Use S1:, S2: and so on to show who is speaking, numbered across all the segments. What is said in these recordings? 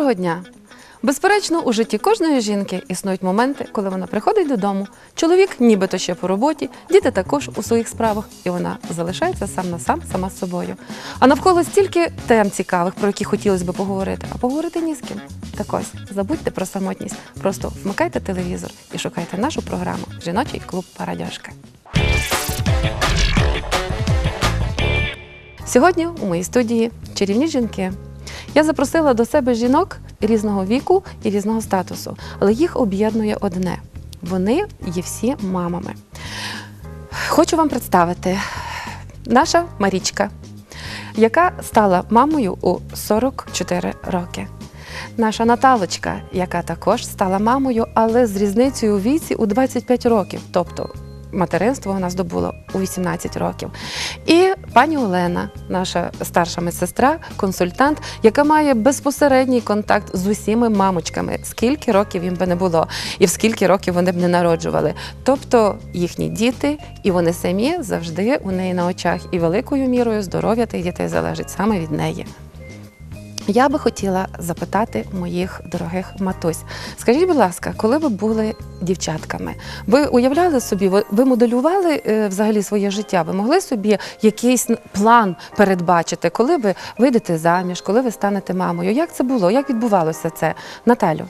S1: Доброго дня! Безперечно, у житті кожної жінки існують моменти, коли вона приходить додому. Чоловік нібито ще по роботі, діти також у своїх справах, і вона залишається сам на сам сама з собою. А навколо стільки тем цікавих, про які хотілося б поговорити, а поговорити ні з ким. Так ось, забудьте про самотність, просто вмикайте телевізор і шукайте нашу програму Жіночий клуб Парадяшка. Сьогодні у моїй студії чарівні жінки. Я запросила до себе жінок різного віку і різного статусу, але їх об'єднує одне: вони є всі мамами. Хочу вам представити наша Марічка, яка стала мамою у 44 роки. Наша Наталочка, яка також стала мамою, але з різницею у віці у 25 років, тобто материнство вона здобула у 18 років. І пані Олена, наша старша медсестра, консультант, яка має безпосередній контакт з усіми мамочками, скільки років їм би не було, і в скільки років вони б не народжували. Тобто їхні діти, і вони самі завжди у неї на очах, і великою мірою здоров'я тих дітей залежить саме від неї. Я би хотіла запитати моїх дорогих матусь. Скажіть, будь ласка, коли ви були дівчатками, ви уявляли собі, ви, моделювали е, взагалі своє життя? Ви могли собі якийсь план передбачити, коли ви вийдете заміж, коли ви станете мамою? Як це було? Як відбувалося це? Наталю?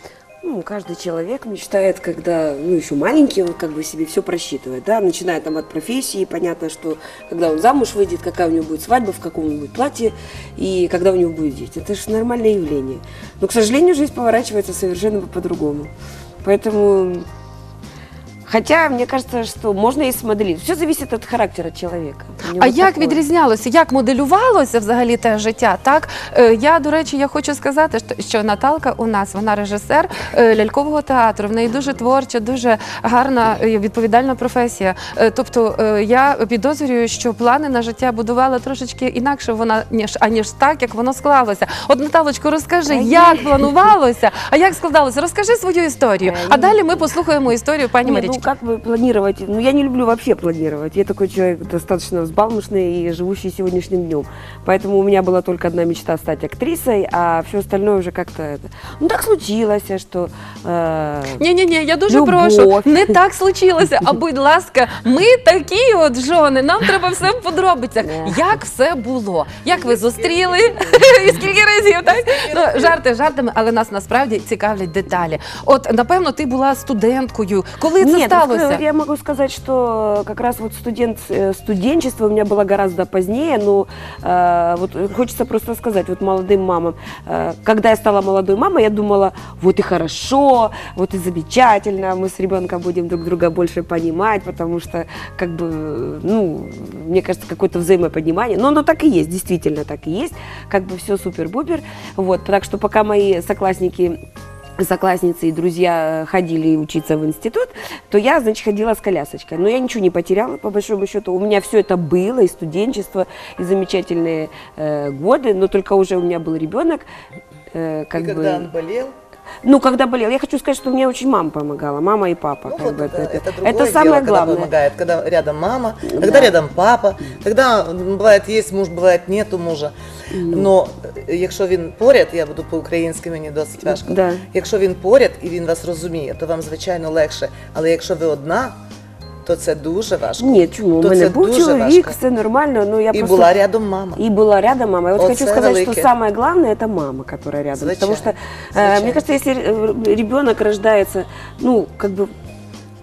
S2: Ну, каждый человек мечтает, когда, ну, еще маленький, он как бы себе все просчитывает, да, начиная там от профессии, понятно, что когда он замуж выйдет, какая у него будет свадьба, в каком он будет платье, и когда у него будет дети. Это же нормальное явление. Но, к сожалению, жизнь поворачивается совершенно по-другому. Поэтому, хотя, мне кажется, что можно и смоделировать. Все зависит от характера человека.
S1: А як відрізнялося, як моделювалося взагалі те життя? Так Е, я до речі, я хочу сказати, що- що Наталка у нас вона режисер е, лялькового театру. В неї дуже творча, дуже гарна е, відповідальна професія. Е, Тобто е, я підозрюю, що плани на життя будувала трошечки інакше вона ніж аніж так, як воно склалося. От Наталочко, розкажи,
S2: Та ні.
S1: як планувалося, а як складалося? Розкажи свою історію.
S2: Та
S1: А
S2: ні.
S1: далі ми послухаємо історію пані
S2: Не,
S1: Марічки
S2: ну как бы планировать? Ну я не люблю вообще планировать. Я такой человек достаточно взбалмошный и живущий сегодняшним днем. Поэтому у меня была только одна мечта стать актрисой, а все остальное уже как-то это. Ну так случилось, что. э,
S1: Ні, ні, ні, я дуже
S2: Любов.
S1: прошу. Не так случилося. А будь ласка, ми такі от жони. Нам треба все в подробицях.
S2: Не.
S1: Як все було? Як ви зустріли? І скільки разів? Так ну жарти жартами, але нас насправді цікавлять деталі. От напевно, ти була студенткою. Коли це
S2: Нет, ну,
S1: сталося?
S2: я могу сказать, что как раз вот студент, э, студенчество у меня было гораздо позднее, но э, вот хочется просто сказать вот молодым мамам, э, когда я стала молодой мамой, я думала, вот и хорошо, вот и замечательно, мы с ребенком будем друг друга больше понимать, потому что как бы, ну, мне кажется, какое-то взаимопонимание, но оно так и есть, действительно так и есть, как бы все супер-бупер, вот, так что пока мои соклассники соклассницы и друзья ходили учиться в институт, то я, значит, ходила с колясочкой. Но я ничего не потеряла, по большому счету. У меня все это было, и студенчество, и замечательные э, годы, но только уже у меня был ребенок. э, как
S3: и
S2: бы,
S3: когда он болел,
S2: Ну, когда болел. Я хочу сказать, что мне очень мама помогала, мама и папа.
S3: ну,
S2: как
S3: вот
S2: бы,
S3: это, это,
S2: это
S3: другое дело,
S2: самое
S3: когда
S2: главное.
S3: помогает, когда рядом мама,
S2: Да.
S3: когда рядом папа, когда м, бывает есть муж, бывает нету мужа. Но е, якщо він поряд, я буду по-українськи, мені досить важко.
S2: Да.
S3: Якщо він поряд і він вас розуміє, то вам звичайно легше. Але якщо ви одна, то це дуже важко.
S2: Ні, чому? У
S3: То
S2: мене
S3: це
S2: був
S3: дуже
S2: чоловік,
S3: важко.
S2: все нормально, но я
S3: І
S2: просто...
S3: була рядом мама.
S2: И была рядом мама. И вот
S3: Вот
S2: хочу
S3: это
S2: сказать, что
S3: великое.
S2: самое главное это мама, которая рядом. Потому что,
S3: Звичайно.
S2: э,
S3: Звичайно.
S2: мне кажется, если э, ребенок рождается, ну, как бы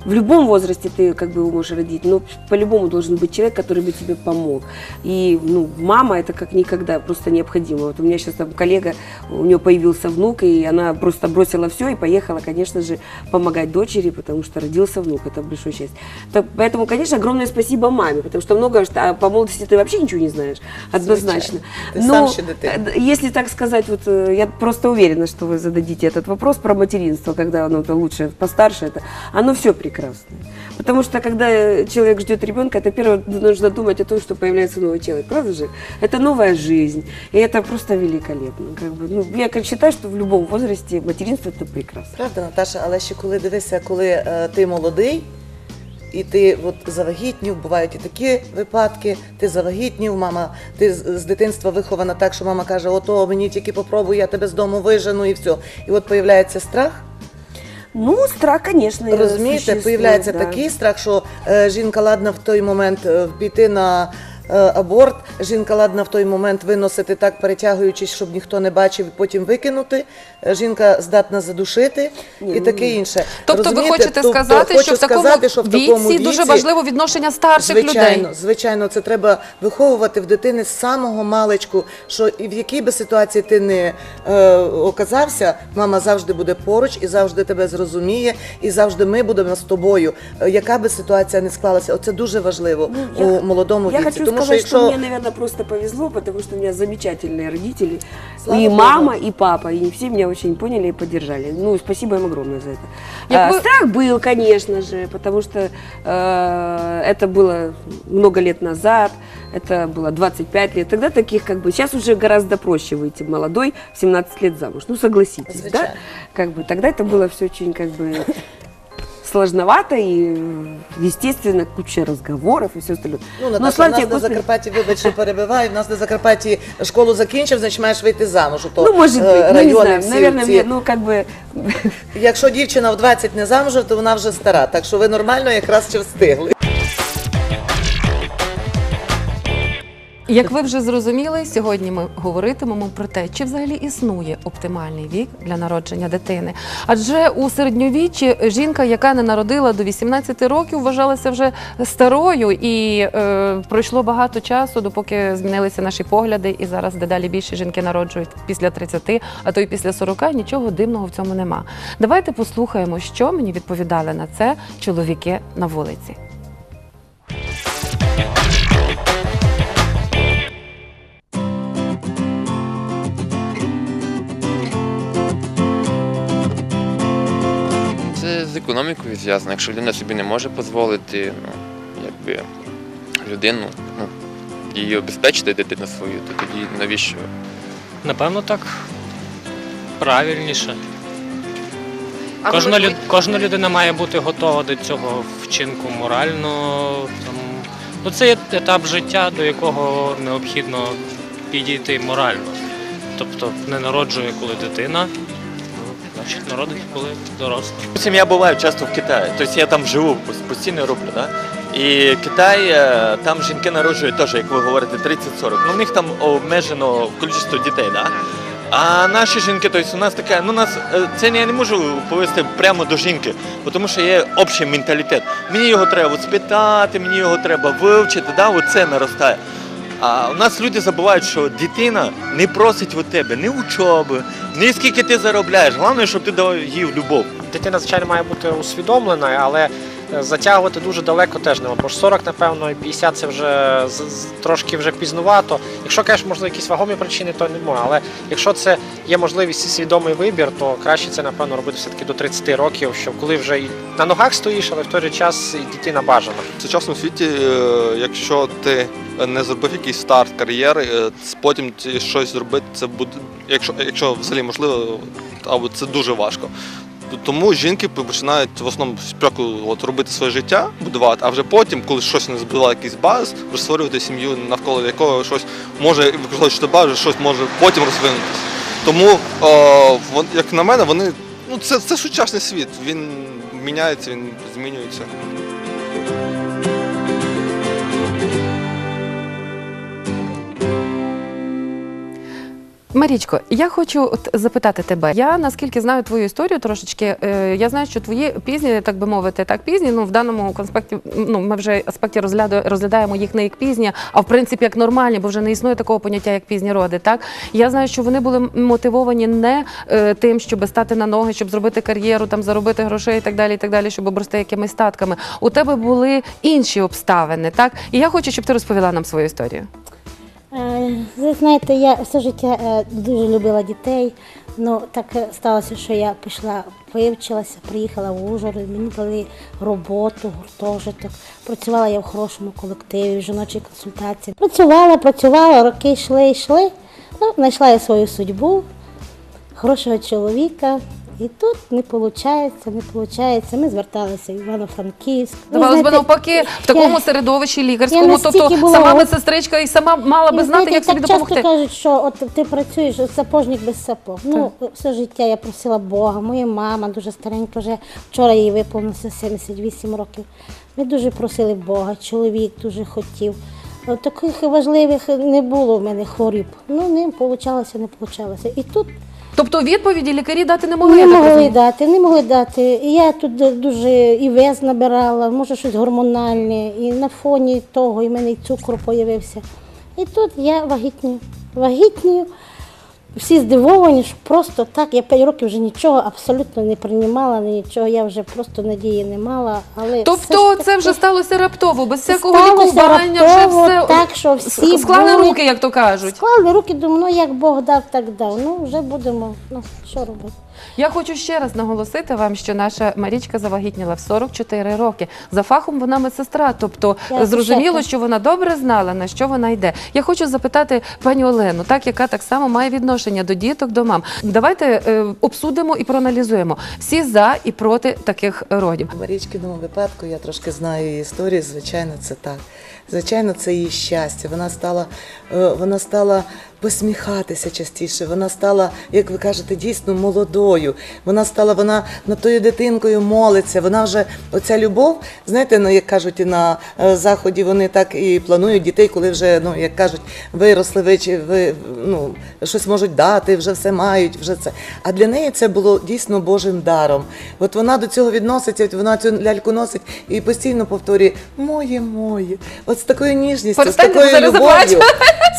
S2: в любом возрасте ты как бы его можешь родить, но по-любому должен быть человек, который бы тебе помог. И ну, мама это как никогда просто необходимо. Вот у меня сейчас там коллега, у нее появился внук, и она просто бросила все и поехала, конечно же, помогать дочери, потому что родился внук, это большое счастье. Так, поэтому, конечно, огромное спасибо маме, потому что много что- а по молодости ты вообще ничего не знаешь, однозначно.
S3: Ты дитина.
S2: э, если так сказать, вот э, я просто уверена, что вы зададите этот вопрос про материнство, когда оно то лучше, постарше, это, оно все прекрасное. Потому что когда э, человек ждет ребенка, это первое нужно думать о том, что появляется новый человек, правда же? Это новая жизнь, и это просто великолепно. Как бы, ну, я как считаю, что в любом возрасте материнство это прекрасно.
S3: Правда, Наташа, але ще коли дивися, коли е, ти молодий, І ти от завагітнів, бувають і такі випадки. Ти завагітнів, мама, ти з, з дитинства вихована так, що мама каже: ото мені тільки попробуй, я тебе з дому вижену і все. І от появляється страх.
S2: Ну, страх, конечно,
S3: Розумієте,
S2: существует,
S3: появляється
S2: да.
S3: такий страх, що е, жінка ладна в той момент е, піти на аборт, жінка ладна в той момент виносити так, перетягуючись, щоб ніхто не бачив, і потім викинути. Е, Жінка здатна задушити і таке інше.
S1: Тобто, ви хочете
S3: Тобто,
S1: сказати,
S3: хочу
S1: що в такому,
S3: сказати, що в такому
S1: віці дуже важливо відношення старших
S3: звичайно,
S1: людей.
S3: Звичайно, це треба виховувати в дитини з самого маличку, що і в якій би ситуації ти не е, оказався, мама завжди буде поруч і завжди тебе зрозуміє, і завжди ми будемо з тобою. Е, Яка би ситуація не склалася, оце дуже важливо
S2: Ну,
S3: у молодому
S2: Я
S3: віці.
S2: хочу
S3: Тому що
S2: сказать, что, мне, наверное, просто повезло, потому что у меня замечательные родители.
S3: Слава
S2: и
S3: Богу.
S2: мама, и папа. И все меня очень поняли и поддержали. Ну, спасибо им огромное за это. А,
S1: ви-
S2: Страх был, конечно же, потому что э, это было много лет назад, это было 25 лет. Тогда таких как бы... Сейчас уже гораздо проще выйти молодой в 17 лет замуж. Ну, согласитесь, да?
S3: Звичайно.
S2: Как бы, тогда это было все очень как бы сложновато и, естественно, куча разговоров и все остальное.
S3: Ну,
S2: Но,
S3: Наташа, в нас на Закарпатті, вибач, що перебиваю, в нас на Закарпатті школу закінчив, значить маєш вийти замуж. То,
S2: Ну,
S3: може
S2: бути, ну, не знаю,
S3: всі
S2: наверное,
S3: ці.
S2: ну, как бы,
S3: Якщо дівчина в 20 не замужем, то вона вже стара. Так що ви нормально якраз ще встигли.
S1: Як ви вже зрозуміли, сьогодні ми говоритимемо про те, чи взагалі існує оптимальний вік для народження дитини. Адже у середньовіччі жінка, яка не народила до 18 років, вважалася вже старою, і е, пройшло багато часу, допоки змінилися наші погляди, і зараз дедалі більше жінки народжують після 30, а то й після 40, Нічого дивного в цьому нема. Давайте послухаємо, що мені відповідали на це чоловіки на вулиці.
S4: З економікою зв'язано. Якщо людина собі не може дозволити, ну, якби людину, ну, її обезпечити дитину свою, то тоді навіщо?
S5: Напевно, так правильніше.
S1: А
S5: Кожна, люд... Кожна людина має бути готова до цього вчинку морально. Там... Ну, це є етап життя, до якого необхідно підійти морально. Тобто не народжує коли дитина, значить народить коли доросла.
S6: Допустим, я буваю часто в Китаї, тобто я там живу, постійно роблю, да? І Китай, е, там жінки народжують теж, як ви говорите, 30-40. Ну, в них там обмежено кількість дітей, да? А наші жінки, тобто у нас таке, ну нас е, це я не можу повести прямо до жінки, тому що є общий менталітет. Мені його треба от спитати, мені його треба вивчити, да? от це наростає. А у нас люди забувають, що дитина не просить від тебе ні учоби, ні скільки ти заробляєш. Головне, щоб ти дав їй любов.
S7: дитина, звичайно, має бути усвідомлена, але затягувати дуже далеко теж нема. Бо ж 40, напевно, і 50 це вже трошки вже пізнувато. Якщо кажеш, можливо, якісь вагомі причини, то не може. Але якщо це є можливість і свідомий вибір, то краще це, напевно, робити все-таки до 30 років, щоб коли вже і на ногах стоїш, але в той же час і дитина бажана.
S8: В сучасному світі, е, якщо ти не зробив якийсь старт кар'єри, е, потім щось зробити, це буде, якщо, якщо взагалі можливо, або це дуже важко. Тому жінки починають в основному спочатку от, робити своє життя, будувати, а вже потім, коли щось не збила якийсь баз, вже створювати сім'ю, навколо якого щось може використовувати базу, щось може потім розвинутися. Тому, о, як на мене, вони ну це, це сучасний світ. Він міняється, він змінюється.
S1: Марічко, я хочу от запитати тебе. Я наскільки знаю твою історію трошечки. е, я знаю, що твої пізні, так би мовити, так пізні. Ну в даному конспекті, ну ми вже аспекті розгляду, розглядаємо їх не як пізні, а в принципі як нормальні, бо вже не існує такого поняття, як пізні роди. Так я знаю, що вони були мотивовані не е, тим, щоб стати на ноги, щоб зробити кар'єру, там заробити грошей і так далі, і так далі, щоб обрости якимись статками. У тебе були інші обставини, так? І я хочу, щоб ти розповіла нам свою історію.
S9: Е, Ви знаєте, я все життя е, дуже любила дітей. Ну так е, сталося, що я пішла, вивчилася, приїхала в Ужгород, мені дали роботу, гуртожиток. Працювала я в хорошому колективі, в жіночій консультації. Працювала, працювала, роки йшли, йшли. Ну, знайшла я свою судьбу, хорошого чоловіка. І тут не виходить, не виходить. Ми зверталися в Івано-Франківськ. Ви
S1: Здавалось би, навпаки, в такому середовищі лікарському, тобто
S9: була
S1: сама
S9: от-
S1: медсестричка і сама мала би знати, як собі допомогти.
S9: часто кажуть, що от ти працюєш сапожник без сапог. Ну, все життя я просила Бога. Моя мама дуже старенька, вже вчора їй виповнилося 78 років. Ми дуже просили Бога, чоловік дуже хотів. От таких важливих не було в мене хворіб. Ну, не вийшло, не вийшло. І тут
S1: Тобто відповіді лікарі дати не могли.
S9: не могли дати, не могли дати. І я тут дуже і вес набирала, може щось гормональне, і на фоні того і в мене і цукор з'явився. І тут я вагітнюю. Вагітнюю. Всі здивовані, що просто так. Я 5 років вже нічого абсолютно не приймала, нічого, я вже просто надії не мала. Але
S1: Тобто
S9: ж
S1: це вже сталося раптово, без всякого лікування, вже все
S9: так, що всі
S1: склали
S9: були-
S1: руки, як то кажуть.
S9: Склали руки, думаю, ну як Бог дав, так дав. Ну вже будемо. Ну що робити?
S1: Я хочу ще раз наголосити вам, що наша Марічка завагітніла в 44 роки. За фахом вона медсестра, тобто
S9: Я
S1: зрозуміло, що вона добре знала, на що вона йде. Я хочу запитати пані Олену, так яка так само має відношення до діток, до мам. Давайте е, обсудимо і проаналізуємо всі за і проти таких родів.
S3: В Марічкиному випадку я трошки знаю її історію. Звичайно, це так. Звичайно, це її щастя. Вона стала, е, вона стала посміхатися частіше. Вона стала, як ви кажете, дійсно молодою. Вона стала, вона над тою дитинкою молиться. Вона вже оця любов, знаєте, ну як кажуть, і на е, заході вони так і планують дітей, коли вже, ну як кажуть, виросли, ви, чи ви ну, щось можуть дати, вже все мають, вже це. А для неї це було дійсно Божим даром. От вона до цього відноситься, от вона цю ляльку носить і постійно повторює Моє, моє. От з такою ніжністю, з такою любов'ю,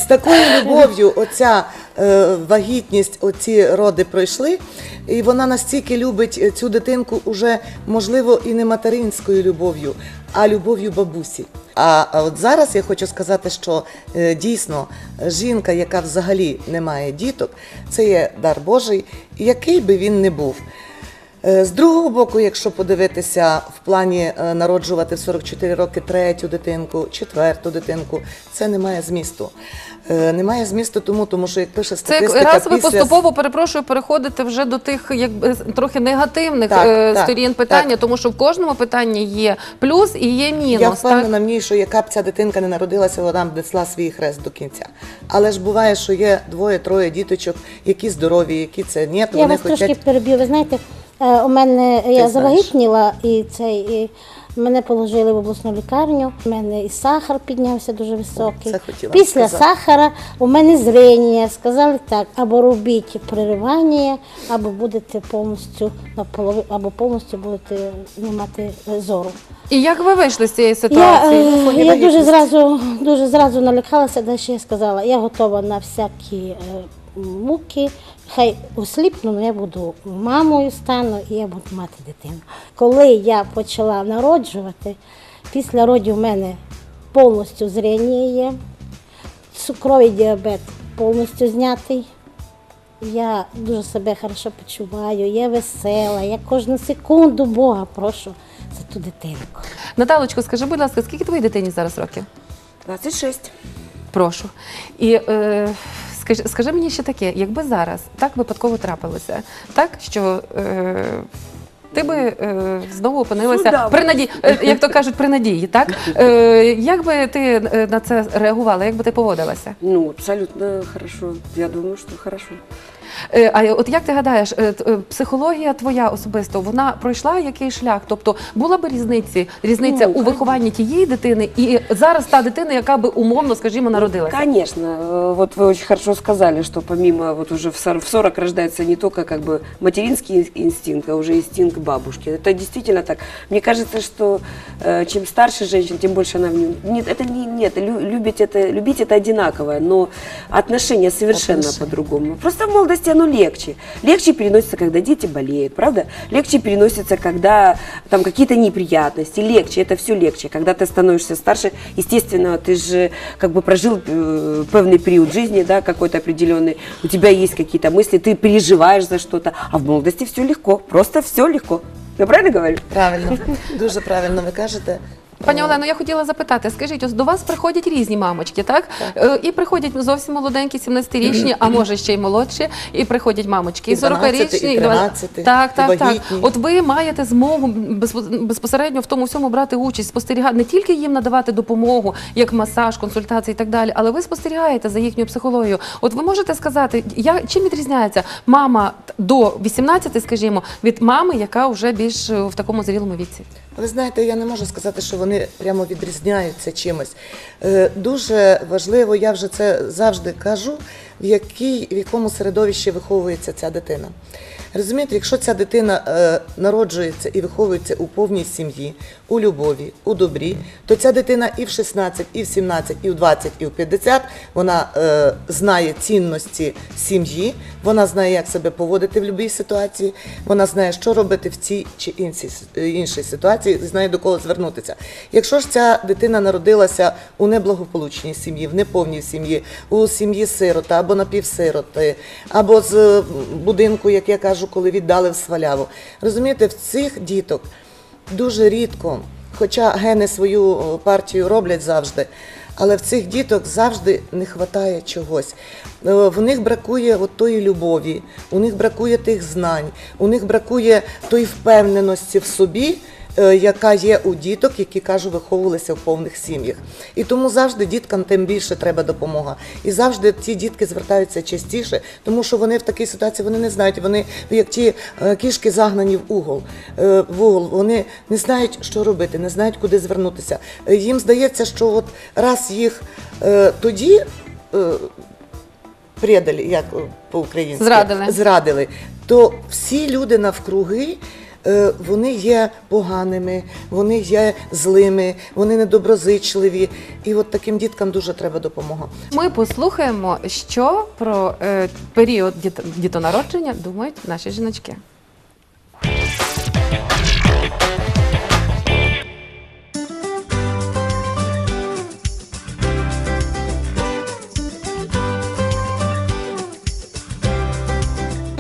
S3: з такою любов'ю, оця е, вагітність, оці роди пройшли. І вона настільки любить е, цю дитинку, уже можливо, і не материнською любов'ю, а любов'ю бабусі. А, от зараз я хочу сказати, що е, дійсно жінка, яка взагалі не має діток, це є дар Божий, який би він не був. З другого боку, якщо подивитися в плані народжувати в 44 роки третю дитинку, четверту дитинку, це не має змісту. Е, Немає змісту тому, тому що як пише
S1: Це
S3: статистика,
S1: раз ви
S3: після...
S1: поступово перепрошую переходите вже до тих якби трохи негативних
S3: Так,
S1: е,
S3: так,
S1: сторін питання, тому що в кожному питанні є плюс і є мінус.
S3: Я
S1: так?
S3: впевнена в ній, що яка б ця дитинка не народилася, вона б несла свій хрест до кінця. Але ж буває, що є двоє-троє діточок, які здорові, які це ні, то
S9: Я
S3: вони
S9: вас трошки переб'ю. Ви знаєте, е, у мене я
S3: знаєш.
S9: завагітніла і цей. І Мене положили в обласну лікарню. У мене і сахар піднявся дуже високий.
S3: Це хотіла
S9: Після
S3: сказати.
S9: сахара у мене зрення. Сказали так, або робіть переривання, або будете повністю наполови, або повністю будете не мати е, зору.
S1: І як ви вийшли з цієї
S9: Я,
S1: ситуації?
S9: е,
S3: фоні
S9: я дуже зразу, дуже зразу налякалася, далі я сказала, я готова на всякі е, муки, хай осліпну, я буду мамою стану і я буду мати дитину. Коли я почала народжувати, після родів в мене повністю зріння є, цукровий діабет повністю знятий. Я дуже себе хорошо почуваю, я весела, я кожну секунду Бога прошу за ту дитинку.
S1: Наталочко, скажи, будь ласка, скільки твоїй дитині зараз років?
S2: 26.
S1: Прошу. І е, скажи, скажи мені ще таке, якби зараз так випадково трапилося, так що. Е, ти би е, знову опинилася
S2: Судам.
S1: при надії, е, як то кажуть, при надії, так? Е, як би ти е, на це реагувала, як би ти поводилася?
S2: Ну, абсолютно хорошо. Я думаю, що хорошо.
S1: Е, А от як ти гадаєш, е, т- е, психологія твоя особисто, вона пройшла який шлях? Тобто була б різниці, різниця
S2: Ну,
S1: у вихованні тієї дитини і зараз та дитина, яка би умовно, скажімо, народилася?
S2: Конечно, э, вот вы очень хорошо сказали, что помимо вот уже в сор- в 40 рождается не только как бы материнский ин- инстинкт, а уже инстинкт бабушки. Это действительно так. Мне кажется, что э, чем старше женщина, тем больше она в нем. Нет, это не нет, лю- любить это любить это одинаковое, но отношения совершенно
S3: Отношения.
S2: по-другому. Просто в молодости оно легче. Легче переносится, когда дети болеют, правда? Легче переносится, когда там какие-то неприятности. Легче, это все легче. Когда ты становишься старше, естественно, ты же как бы прожил э, певный период жизни, да, какой-то определенный. У тебя есть какие-то мысли, ты переживаешь за что-то. А в молодости все легко, просто все легко. Я правильно говорю?
S3: Правильно, дуже правильно ви кажете.
S1: Пані Олено, я хотіла запитати, скажіть, ось до вас приходять різні мамочки, так? Е, І приходять зовсім молоденькі, 17-річні, а може ще й молодші, і приходять мамочки, і
S3: І
S1: 40-річні,
S3: і 13,
S1: Так,
S3: і
S1: так, так.
S3: вагітні.
S1: От ви маєте змогу безпо- безпосередньо в тому всьому брати участь, спостерігати, не тільки їм надавати допомогу, як масаж, консультації і так далі, але ви спостерігаєте за їхньою психологією. От ви можете сказати, я, чим відрізняється мама до 18, скажімо, від мами, яка вже більш е, в такому зрілому віці?
S3: Ви знаєте, я не можу сказати, що вони прямо відрізняються чимось. Е, Дуже важливо, я вже це завжди кажу, в, якій, в якому середовищі виховується ця дитина. Розумієте, якщо ця дитина е, народжується і виховується у повній сім'ї, у любові, у добрі, то ця дитина і в 16, і в 17, і в 20, і в 50 вона е, знає цінності сім'ї, вона знає, як себе поводити в будь-якій ситуації, вона знає, що робити в цій чи іншій, іншій ситуації, знає до кого звернутися. Якщо ж ця дитина народилася у неблагополучній сім'ї, в неповній сім'ї, у сім'ї сирота або напівсироти, або з будинку, як я кажу, коли віддали в сваляву. Розумієте, в цих діток дуже рідко, хоча гени свою партію роблять завжди, але в цих діток завжди не вистачає чогось. Е, В них бракує от тої любові, у них бракує тих знань, у них бракує тої впевненості в собі, е, яка є у діток, які кажу, виховувалися в повних сім'ях. І тому завжди діткам тим більше треба допомога. І завжди ті дітки звертаються частіше, тому що вони в такій ситуації вони не знають. Вони як ті е, кішки загнані в угол. е, В угол. Вони не знають, що робити, не знають, куди звернутися. Е, Їм здається, що от раз їх е, тоді. е, Предалі, як е, по-українськи
S1: Зрадили.
S3: зрадили, то всі люди навкруги. Е, Вони є поганими, вони є злими, вони недоброзичливі. І от таким діткам дуже треба допомога.
S1: Ми послухаємо, що про е, період дітонародження думають наші жіночки.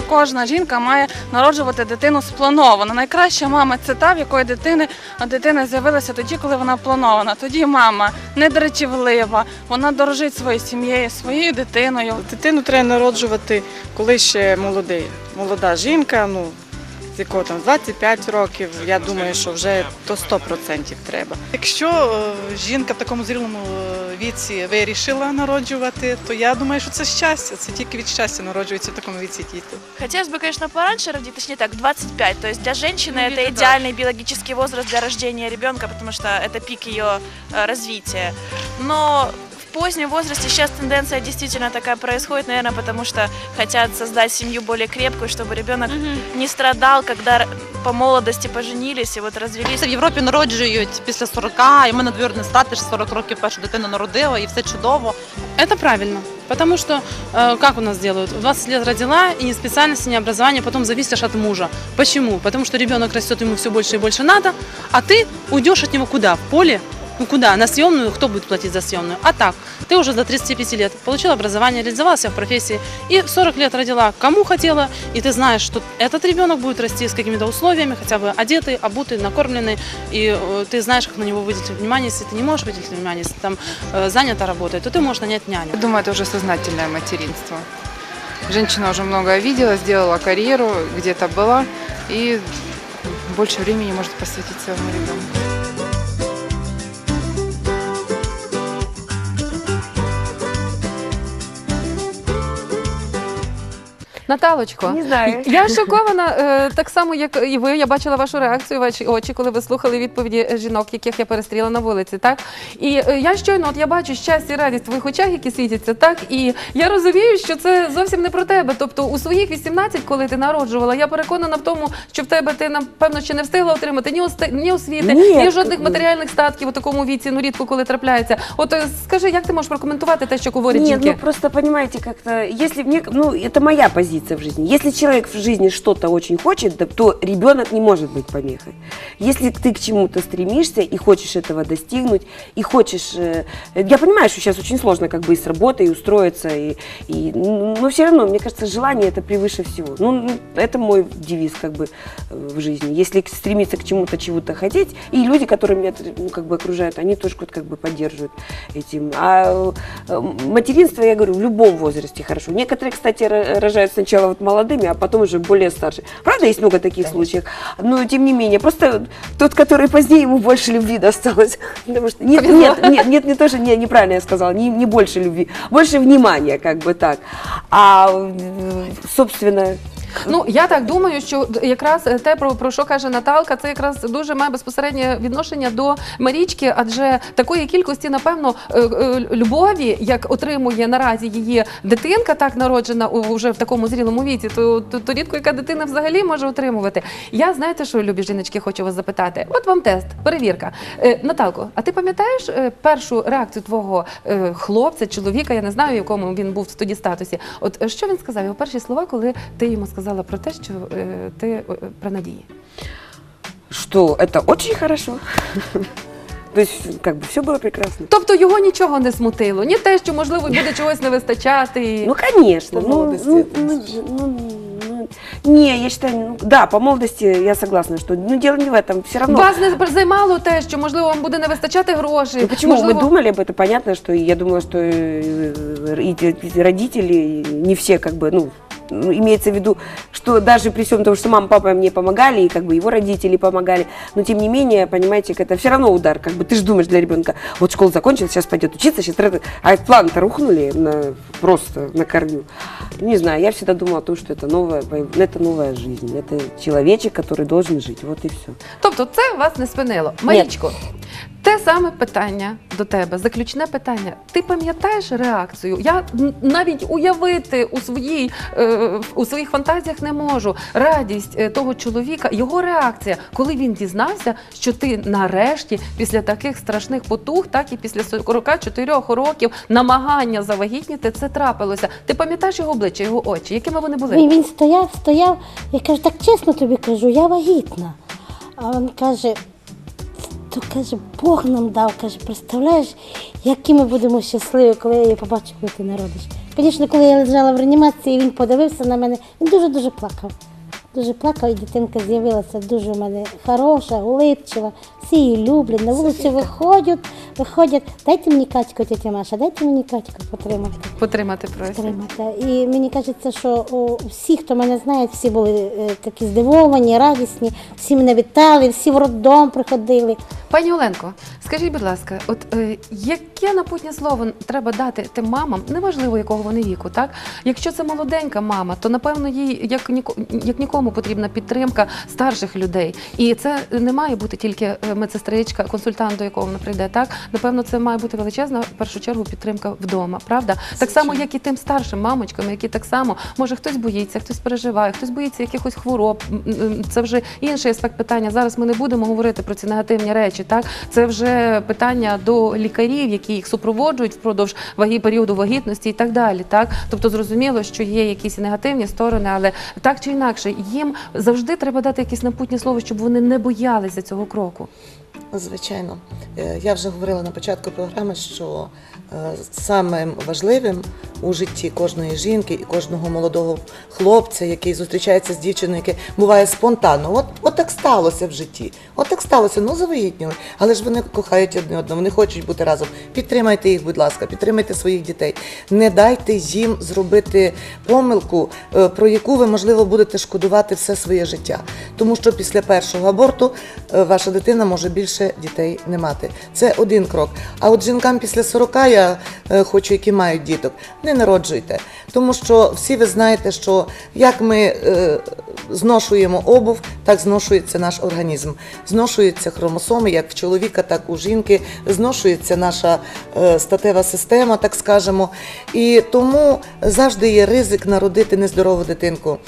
S10: Кожна жінка має народжувати дитину сплановано. Найкраща мама це та, в якої дитини дитина з'явилася тоді, коли вона планована. Тоді мама недратівлива, вона дорожить своєю сім'єю, своєю дитиною.
S11: Дитину треба народжувати, коли ще молодий, молода жінка, ну з якого там 25 років. Я думаю, що вже до 100% треба.
S12: Якщо е, жінка в такому зрілому е, віці вирішила народжувати, то я думаю, що це щастя. Це тільки від щастя народжуються в такому віці діти.
S13: Хотелось бы, конечно, пораньше родить, точнее так, 25. То есть для женщины
S10: Ну,
S13: это
S10: где-то да.
S13: идеальный биологический возраст для рождения ребенка, потому что это пик ее э, развития. Но в позднем возрасте сейчас тенденция действительно такая происходит, наверное, потому что хотят создать семью более крепкую, чтобы ребенок не страдал, когда р- по молодости поженились и вот развелись.
S14: В Європі народжують після 40, і ми надвірно стати, що 40 років першу дитину народила, і все чудово.
S15: Это правильно, потому что э, как у нас делают? В 20 лет родила, и ни специальности, ни образования, потом зависишь от мужа. Почему? Потому что ребенок растет, ему все больше и больше надо, а ты уйдешь от него куда? В поле? ну куда? На съемную? Кто будет платить за съемную? А так, ты уже до 35 лет получила образование, реализовалась в профессии, и в 40 лет родила кому хотела, и ты знаешь, что этот ребенок будет расти с какими-то условиями, хотя бы одетый, обутый, накормленный, и э, ты знаешь, как на него выделить внимание, если ты не можешь выделить внимание, если там э, занята работой, то ты можешь нанять няню.
S16: Я думаю, это уже сознательное материнство. Женщина уже многое видела, сделала карьеру, где-то была, и больше времени может посвятить своему ребенку.
S1: Наталочко,
S2: Не знаю.
S1: я шокована е, так само, як і ви. Я бачила вашу реакцію, ваші очі, коли ви слухали відповіді жінок, яких я перестріла на вулиці. Так і е, я щойно, от я бачу щастя і радість в твоїх очах, які світяться, так і я розумію, що це зовсім не про тебе. Тобто, у своїх 18, коли ти народжувала, я переконана в тому, що в тебе ти напевно ще не встигла отримати ні ости- ні освіти,
S2: Ні.
S1: ні жодних матеріальних статків у такому віці. Ну рідко коли трапляється. От е, скажи, як ти можеш прокоментувати те, що говорять
S2: Нет,
S1: жінки?
S2: ну просто понимаете, как-то, если мне, ну это моя позиция. Родиться в жизни. Если человек в жизни что-то очень хочет, то ребенок не может быть помехой. Если ты к чему-то стремишься и хочешь этого достигнуть, и хочешь... э, я понимаю, что сейчас очень сложно как бы и с работой, и устроиться, и, и, но все равно, мне кажется, желание это превыше всего. Ну, это мой девиз как бы э, в жизни. Если стремиться к чему-то, чего-то хотеть, и люди, которые меня ну, как бы окружают, они тоже как бы поддерживают этим. А э, материнство, я говорю, в любом возрасте хорошо. Некоторые, кстати, ро- рожают сначала вот молодыми, а потом уже более старше. Правда, есть много таких случаев, но тем не менее, просто тот, который позднее, ему больше любви досталось. Потому что нет,
S1: Повезло.
S2: нет, нет, нет, не тоже, не, неправильно я сказала, не, не больше любви, больше внимания, как бы так. А, э, собственно,
S1: Ну я так думаю, що якраз те, про, про що каже Наталка, це якраз дуже має безпосереднє відношення до Марічки, адже такої кількості, напевно, е, е, любові, як отримує наразі її дитинка, так народжена вже в такому зрілому віці, то, то, то рідко яка дитина взагалі може отримувати. Я знаєте, що любі жіночки, хочу вас запитати. От вам тест, перевірка. Е, Наталко, а ти пам'ятаєш е, першу реакцію твого е, хлопця, чоловіка? Я не знаю, в якому він був тоді статусі. От е, що він сказав? Його перші слова, коли ти йому сказала про те, що е, ти е, про надії.
S2: что это очень хорошо. То есть, как бы все было прекрасно.
S1: Тобто його нічого не смутило, ні те, що можливо буде чогось не вистачати.
S2: Ну, конечно.
S3: По
S2: Ну,
S3: молодости
S2: ну,
S3: это
S2: ну, ну, ну, не, я считаю, ну, да, по молодости я согласна, что ну, дело не в этом. Все равно.
S1: Вас не займало те, що можливо вам буде не вистачати грошей.
S2: Ну, почему?
S1: можливо...
S2: Мы думали об этом, понятно, что я думала, что э, и те- родители, не все как бы, ну, ну, имеется в виду, что даже при всем том, что мама, папа мне помогали, и как бы его родители помогали, но тем не менее, понимаете, это все равно удар, как бы ты же думаешь для ребенка, вот школа закончилась, сейчас пойдет учиться, сейчас, а план-то рухнули на, просто на корню. Не знаю, я всегда думала о том, что это новая, это новая жизнь, это человечек, который должен жить, вот и все.
S1: Тобто це вас не спинило. Марічко, те саме питання до тебе, заключне питання. Ти пам'ятаєш реакцію? Я навіть уявити у своїй е, у своїх фантазіях не можу. Радість е, того чоловіка, його реакція, коли він дізнався, що ти нарешті після таких страшних потуг, так і після 44 років намагання завагітніти, це трапилося. Ти пам'ятаєш його обличчя, його очі? Якими вони були?
S9: Він, він стояв, стояв, я кажу, так чесно тобі кажу, я вагітна. А він каже, то каже, Бог нам дав, каже, представляєш, які ми будемо щасливі, коли я її побачу, коли ти народиш. Звісно, коли я лежала в реанімації, він подивився на мене, він дуже-дуже плакав. Дуже плакав, і дитинка з'явилася дуже в мене хороша, улипчива, всі її люблять, на вулицю виходять, виходять, дайте мені катьку, тетя Маша, дайте мені катьку потримати.
S1: Потримати просять.
S9: Потримати. І мені кажеться, що всі, хто мене знає, всі були е, такі здивовані, радісні, всі мене вітали, всі в роддом приходили.
S1: Пані Оленко, скажіть, будь ласка, от е, яке напутнє слово треба дати тим мамам, неважливо якого вони віку, так? Якщо це молоденька мама, то напевно їй як ніко, як нікому потрібна підтримка старших людей. І це не має бути тільки е, медсестричка, консультант, до якого вона прийде. Так напевно, це має бути величезна в першу чергу підтримка вдома. Правда, так само, як і тим старшим мамочкам, які так само може хтось боїться, хтось переживає, хтось боїться якихось хвороб. Це вже інший аспект питання. Зараз ми не будемо говорити про ці негативні речі. Так це вже питання до лікарів, які їх супроводжують впродовж ваги періоду вагітності і так далі. Так, тобто зрозуміло, що є якісь негативні сторони, але так чи інакше, їм завжди треба дати якесь напутнє слово, щоб вони не боялися цього кроку.
S3: Звичайно, Е, я вже говорила на початку програми, що е, самим важливим у житті кожної жінки і кожного молодого хлопця, який зустрічається з дівчиною, яке буває спонтанно. От, от так сталося в житті. От так сталося, ну завагітніли. Але ж вони кохають одне одного, вони хочуть бути разом. Підтримайте їх, будь ласка, підтримайте своїх дітей. Не дайте їм зробити помилку, е, про яку ви, можливо, будете шкодувати все своє життя. Тому що після першого аборту ваша дитина може більше дітей не мати. Це один крок. А от жінкам після 40 я е, хочу, які мають діток, не народжуйте. Тому що всі ви знаєте, що як ми е, зношуємо обув, так зношується наш організм. Зношуються хромосоми, як в чоловіка, так у жінки, зношується наша е, статева система, так скажемо. І тому завжди є ризик народити нездорову дитинку.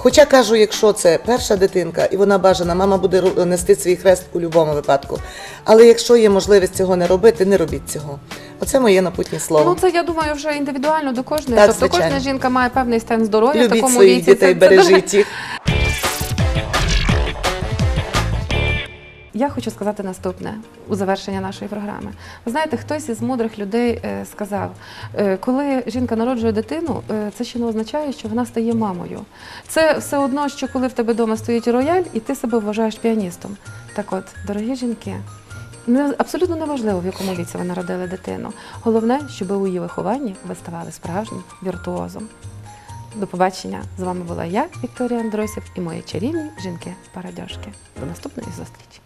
S3: Хоча кажу, якщо це перша дитинка і вона бажана, мама буде нести свій хрест у будь-якому випадку. Але якщо є можливість цього не робити, не робіть цього. Оце моє напутнє слово.
S1: Ну це я думаю вже індивідуально до кожної.
S3: Так,
S1: тобто
S3: звичайно.
S1: кожна жінка має певний стан здоров'я в такому
S3: своїх
S1: віці.
S3: дітей,
S1: Це-
S3: бережіть їх.
S1: Я хочу сказати наступне у завершення нашої програми. Ви знаєте, хтось із мудрих людей е, сказав, е, коли жінка народжує дитину, е, це ще не означає, що вона стає мамою. Це все одно, що коли в тебе вдома стоїть рояль, і ти себе вважаєш піаністом. Так от, дорогі жінки, абсолютно неважливо, в якому віці ви народили дитину. Головне, щоб у її вихованні ви ставали справжнім віртуозом. До побачення. З вами була я, Вікторія Андросів, і мої чарівні жінки-парадьошки. До наступної зустрічі.